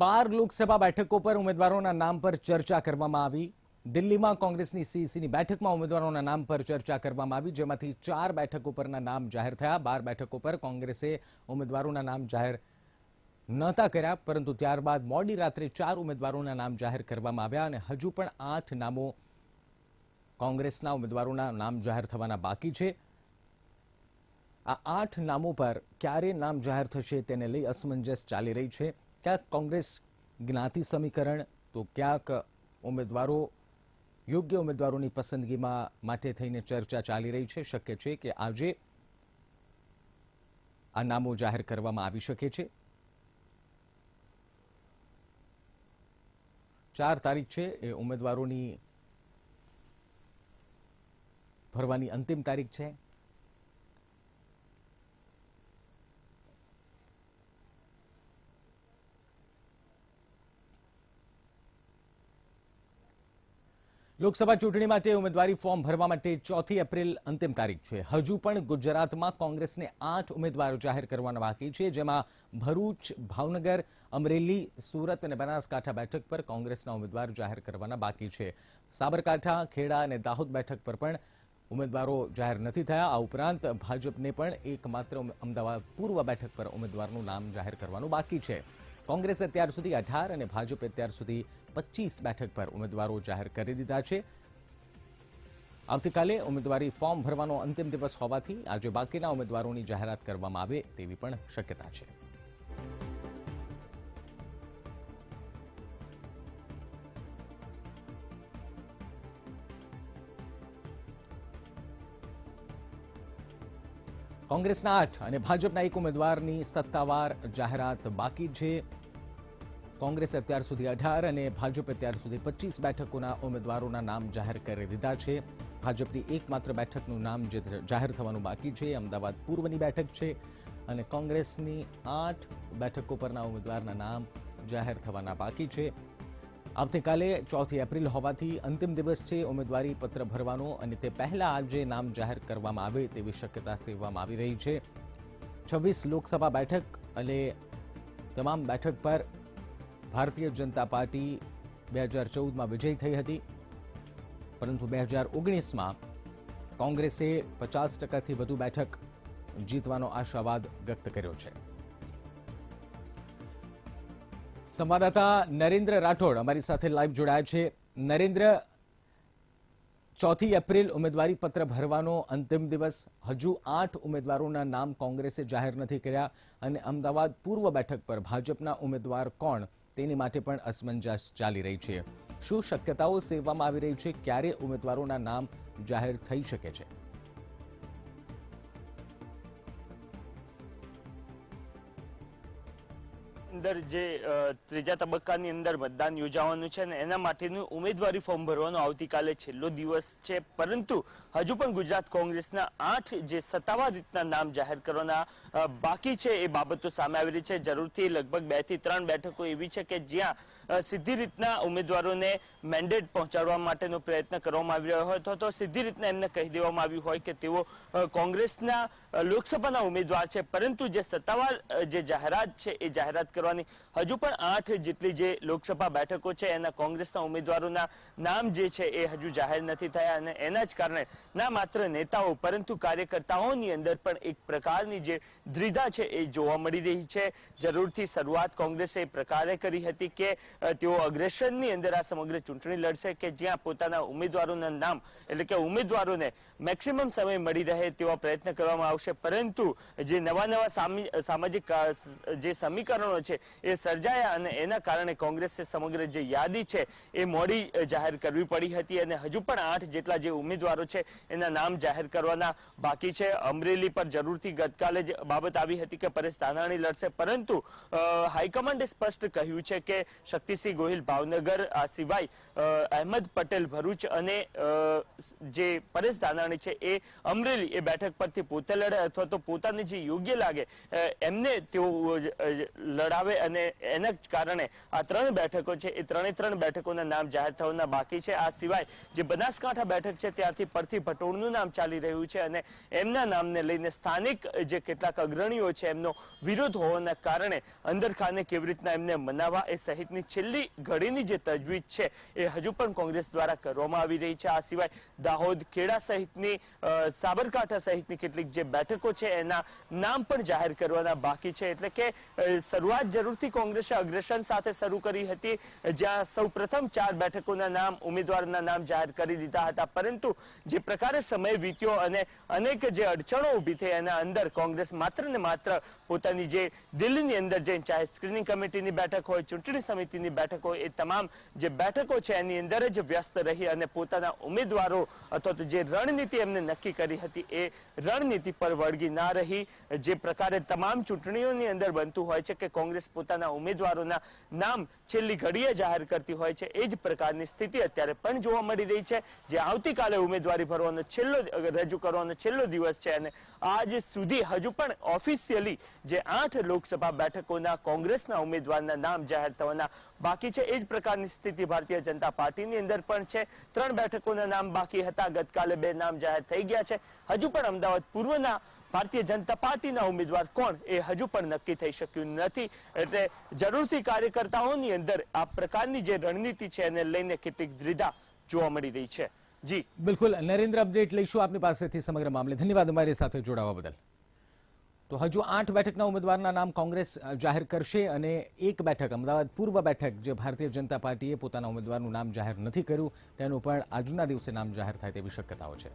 બાર લોકસભા બેઠકો પર ઉમેદવારોના નામ પર ચર્ચા કરવામાં આવી. દિલ્હીમાં કોંગ્રેસની સીસીની બેઠકમાં ઉમેદવારોના નામ પર ચર્ચા કરવામાં આવી, જેમાંથી ચાર બેઠકો પરના નામ જાહેર થયા. બાર બેઠકો પર કોંગ્રેસે ઉમેદવારોના નામ જાહેર નહોતા કર્યા, પરંતુ ત્યારબાદ મોડી રાત્રે ચાર ઉમેદવારોના નામ જાહેર કરવામાં આવ્યા અને હજુ પણ આઠ નામો કોંગ્રેસના ઉમેદવારોના નામ જાહેર થવાના બાકી છે. આ આઠ નામો પર ક્યારે નામ જાહેર થશે તેને લઈ અસમંજસ ચાલી રહી છે. ક્યાંક કોંગ્રેસ જ્ઞાતિ સમીકરણ? તો ક્યાંક ઉમેદવારો, યોગ્ય ઉમેદવારોની પસંદગીમાં માટે થઈને ચર્ચા ચાલી રહી છે. શક્ય છે કે આજે આ નામો જાહેર કરવામાં આવી શકે છે. ચાર તારીખ છે એ ઉમેદવારોની ભરવાની અંતિમ તારીખ છે. લોકસભા ચૂંટણી માટે ઉમેદવારી ફોર્મ ભરવા માટે ચોથી એપ્રિલ અંતિમ તારીખ છે. હજુ પણ ગુજરાતમાં કોંગ્રેસને આઠ ઉમેદવારો જાહેર કરવાના બાકી છે, જેમાં ભરૂચ, ભાવનગર, અમરેલી, સુરત અને બનાસકાંઠા બેઠક પર કોંગ્રેસના ઉમેદવાર જાહેર કરવાના બાકી છે. સાબરકાંઠા, ખેડા અને દાહોદ બેઠક પર પણ ઉમેદવારો જાહેર નથી થયા. આ ઉપરાંત ભાજપને પણ એકમાત્ર અમદાવાદ પૂર્વ બેઠક પર ઉમેદવારનું નામ જાહેર કરવાનું બાકી છે. કોંગ્રેસે અત્યાર સુધી અઢાર અને ભાજપે અત્યાર સુધી પચીસ બેઠક પર ઉમેદવારો જાહેર કરી દીધા છે. આવતીકાલે ઉમેદવારી ફોર્મ ભરવાનો અંતિમ દિવસ હોવાથી આજે બાકીના ઉમેદવારોની જાહેરાત કરવામાં આવે તેવી પણ શક્યતા છે. કોંગ્રેસના આઠ અને ભાજપના એક ઉમેદવારની સત્તાવાર જાહેરાત બાકી છે. કોંગ્રેસે અત્યાર સુધી અઢાર અને ભાજપે અત્યાર સુધી પચીસ બેઠકોના ઉમેદવારોના નામ જાહેર કરી દીધા છે. ભાજપની એકમાત્ર બેઠકનું નામ જે જાહેર થવાનું બાકી છે અમદાવાદ પૂર્વની બેઠક છે અને કોંગ્રેસની આઠ બેઠકો પરના ઉમેદવારના નામ જાહેર થવાના બાકી છે. આવતીકાલે ચોથી એપ્રિલ હોવાથી અંતિમ દિવસ છે ઉમેદવારી પત્ર ભરવાનો અને તે પહેલા આજે નામ જાહેર કરવામાં આવે તેવી શક્યતા સેવવામાં આવી રહી છે. છવ્વીસ લોકસભા બેઠક અને તમામ બેઠક પર ભારતીય જનતા પાર્ટી બે હજાર ચૌદમાં વિજયી થઈ હતી. પરંતુ બે હજાર ઓગણીસમાં કોંગ્રેસે પચાસ ટકાથી વધુ બેઠક જીતવાનો આશાવાદ વ્યક્ત કર્યો છે. સંવાદદાતા નરેન્દ્ર રાઠોડ અમારી સાથે લાઈવ જોડાયા છે. નરેન્દ્ર, ચોથી એપ્રિલ ઉમેદવારી પત્ર ભરવાનો અંતિમ દિવસ. હજુ આઠ ઉમેદવારોના નામ કોંગ્રેસે જાહેર નથી કર્યા અને અમદાવાદ પૂર્વ બેઠક પર ભાજપના ઉમેદવાર કોણ? તેની માટે પણ અસમંજસ ચાલી રહી છે. શું શક્યતાઓ સેવવામાં આવી રહી છે? ક્યારે ઉમેદવારોના નામ જાહેર થઈ શકે છે? અંદર જે ત્રીજા તબક્કાની અંદર મતદાન યોજાવાનું છે ને એના માટેનું ઉમેદવારી ફોર્મ ભરવાનો આવતીકાલે છેલ્લો દિવસ છે. પરંતુ હજુ પણ ગુજરાત કોંગ્રેસના આઠ જે સત્તાવાર રીતના નામ જાહેર કરવાના બાકી છે એ બાબતો સામે આવી રહી છે. જરૂરથી લગભગ બેથી ત્રણ બેઠકો એવી છે કે જ્યાં સીધી રીતના ઉમેદવારોને મેન્ડેટ પહોંચાડવા માટેનો પ્રયત્ન કરવામાં આવી રહ્યો હોય અથવા તો સીધી રીતના એમને કહી દેવામાં આવ્યું હોય કે તેઓ કોંગ્રેસના લોકસભાના ઉમેદવાર છે. પરંતુ જે સત્તાવાર જે જાહેરાત છે એ જાહેરાત કરવાની હજુ પણ આઠ જેટલી જે લોકસભા બેઠકો છે એના કોંગ્રેસના ઉમેદવારોના નામ જે છે એ હજુ જાહેર નથી થયા અને એના જ કારણે ના માત્ર નેતાઓ પરંતુ કાર્યકર્તાઓની અંદર પણ એક પ્રકારની જે દ્વિધા છે એ જોવા મળી રહી છે. જરૂરથી શરૂઆત કોંગ્રેસે એ પ્રકારે કરી હતી કે તેઓ અગ્રેસરની અંદર આ સમગ્ર ચૂંટણી લડશે કે જ્યાં પોતાના ઉમેદવારોના નામ, એટલે કે ઉમેદવારોને મેક્સિમમ સમય મળી રહે તેવા પ્રયત્ન કરવામાં આવશે. પરંતુ જે નવા નવા સામાજિક જે સમીકરણો છે એ સર્જાયા અને એના કારણે કોંગ્રેસે સમગ્ર જે યાદી છે એ મોડી જાહેર કરવી પડી હતી અને હજુ પણ આઠ જેટલા જે ઉમેદવારો છે એના નામ જાહેર કરવાના બાકી છે. અમરેલી પર જરૂરથી ગતકાલે જ બાબત આવી હતી કે પરેશ ધાનાણી લડશે. પરંતુ હાઈકમાન્ડે સ્પષ્ટ કહ્યું છે કે શક્તિસિંહ ગોહિલ ભાવનગર સિવાય અહેમદ પટેલ ભરૂચ અને જે પરેશ ધાનાણી છે એ અમરેલી એ બેઠક પરથી પોતે લડે અથવા તો પોતાને જે યોગ્ય લાગે એમને તેઓ લડાવે અને એના કારણે આ ત્રણ બેઠકો છે એ ત્રણે ત્રણ બેઠકોના નામ જાહેર થવાના બાકી છે. આ સિવાય જે બનાસકાંઠા બેઠક છે ત્યાંથી પરથી ભટોળનું નામ ચાલી રહ્યું છે અને એમના નામને લઈને સ્થાનિક જે કેટલાક અગ્રણીઓ છે એમનો વિરોધ હોવાના કારણે અંદર ખાને કેવી રીતના એમને મનાવવા એ સહિતની છેલ્લી ઘડીની જે તજવીજ છે એ હજુ પણ કોંગ્રેસ દ્વારા કરવામાં આવી રહી છે. આ સિવાય દાહોદ ખેડા સહિતની સાબરકાંઠા સહિતની કેટલીક જે બેઠકો છે એના નામ પણ જાહેર કરવાના બાકી છે. એટલે કે શરૂઆત જરૂરથી કોંગ્રેસે અગ્રેસન સાથે શરૂ કરી હતી. જ્યાં સૌ પ્રથમ ચાર બેઠકોના નામ, ઉમેદવારના નામ જાહેર કરી દીધા હતા. પરંતુ જે પ્રકારે સમય વીત્યો અને અનેક જે અડચણો ઊભી થઈ એના અંદર કોંગ્રેસ માત્ર ને માત્ર પોતાની જે દિલ્હીની અંદર જે ચાહે સ્ક્રીનિંગ કમિટીની બેઠક હોય, ચૂંટણી સમિતિની બેઠક, એ તમામ જે બેઠકો છે, એની અંદર જ વ્યસ્ત રહી અને પોતાના ઉમેદવારો અથવા તો જે રણનીતિ એમને નક્કી કરી હતી, એ રણનીતિ પર વળગી ના રહી. જે પ્રકારે તમામ ચૂંટણીઓની અંદર બનતું હોય છે કે કોંગ્રેસ પોતાના ઉમેદવારોના નામ છેલ્લી ઘડીએ જાહેર કરતી હોય છે, એ જ પ્રકારની સ્થિતિ અત્યારે પણ જોવા મળી રહી છે. જે આવતીકાલે ઉમેદવારી ભરવાનો છેલ્લો રજૂ કરવાનો છેલ્લો દિવસ છે અને આજ સુધી હજુ પણ ઓફિશિયલી જે આઠ લોકસભા બેઠકોના કોંગ્રેસના ઉમેદવારના નામ જાહેર થવાના બાકી છે એ જ પ્રકારની સ્થિતિ ભારતીય જનતા પાર્ટીની અંદર પણ છે. ત્રણ બેઠકોના નામ બાકી હતા. ગતકાલે બે નામ જાહેર થઈ ગયા છે. હજુ પણ અમદાવાદ પૂર્વના ભારતીય જનતા પાર્ટીના ઉમેદવાર કોણ એ હજુ પણ નક્કી થઈ શક્યું નથી. એટલે જરૂરથી કાર્યકર્તાઓની અંદર આ પ્રકારની જે રણનીતિ છે એને લઈને કેટલીક દ્વિધા જોવા મળી રહી છે. જી. બિલકુલ. નરેન્દ્ર અપડેટ લઈશું આપની પાસેથી સમગ્ર મામલે. ધન્યવાદ અમારી સાથે જોડાવા બદલ. તો હજુ આઠ બેઠકના ઉમેદવારના નામ કોંગ્રેસ જાહેર કરશે અને એક બેઠક, અમદાવાદ પૂર્વ બેઠક, જે ભારતીય જનતા પાર્ટીએ પોતાના ઉમેદવારનું નામ જાહેર નથી કર્યું, તેનું પણ આજના દિવસે નામ જાહેર થાય તેવી શક્યતાઓ છે.